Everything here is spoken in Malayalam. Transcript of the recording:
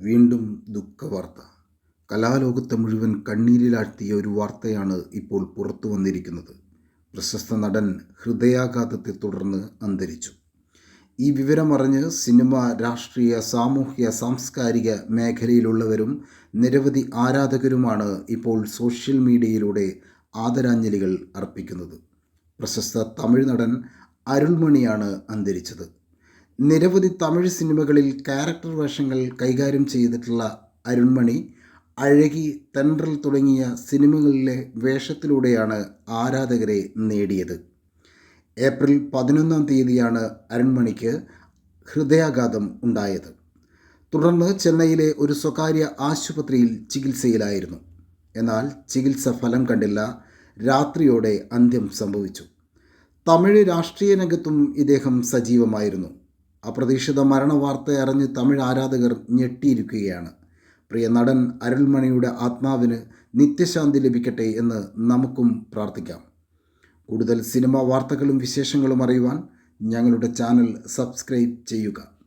വീണ്ടും ദുഃഖവാർത്ത. കലാലോകത്തെ മുഴുവൻ കണ്ണീരിലാഴ്ത്തിയ ഒരു വാർത്തയാണ് ഇപ്പോൾ പുറത്തു വന്നിരിക്കുന്നത്. പ്രശസ്ത നടൻ ഹൃദയാഘാതത്തെ തുടർന്ന് അന്തരിച്ചു. ഈ വിവരമറിഞ്ഞ് സിനിമ രാഷ്ട്രീയ സാമൂഹ്യ സാംസ്കാരിക മേഖലയിലുള്ളവരും നിരവധി ആരാധകരുമാണ് ഇപ്പോൾ സോഷ്യൽ മീഡിയയിലൂടെ ആദരാഞ്ജലികൾ അർപ്പിക്കുന്നത്. പ്രശസ്ത തമിഴ് നടൻ അരുൾമണിയാണ് അന്തരിച്ചത്. നിരവധി തമിഴ് സിനിമകളിൽ ക്യാരക്ടർ വേഷങ്ങൾ കൈകാര്യം ചെയ്തിട്ടുള്ള അരുൺമണി അഴകി തെൻട്രൽ തുടങ്ങിയ സിനിമകളിലെ വേഷത്തിലൂടെയാണ് ആരാധകരെ നേടിയത്. ഏപ്രിൽ പതിനൊന്നാം തീയതിയാണ് അരുൺമണിക്ക് ഹൃദയാഘാതം ഉണ്ടായത്. തുടർന്ന് ചെന്നൈയിലെ ഒരു സ്വകാര്യ ആശുപത്രിയിൽ ചികിത്സയിലായിരുന്നു. എന്നാൽ ചികിത്സ ഫലം കണ്ടില്ല. രാത്രിയോടെ അന്ത്യം സംഭവിച്ചു. തമിഴ് രാഷ്ട്രീയ രംഗത്തും ഇദ്ദേഹം സജീവമായിരുന്നു. അപ്രതീക്ഷിത മരണവാർത്ത അറിഞ്ഞ് തമിഴ് ആരാധകർ ഞെട്ടിയിരിക്കുകയാണ്. പ്രിയ നടൻ അരുൾമണിയുടെ ആത്മാവിന് നിത്യശാന്തി ലഭിക്കട്ടെ എന്ന് നമുക്കും പ്രാർത്ഥിക്കാം. കൂടുതൽ സിനിമാ വാർത്തകളും വിശേഷങ്ങളും അറിയുവാൻ ഞങ്ങളുടെ ചാനൽ സബ്സ്ക്രൈബ് ചെയ്യുക.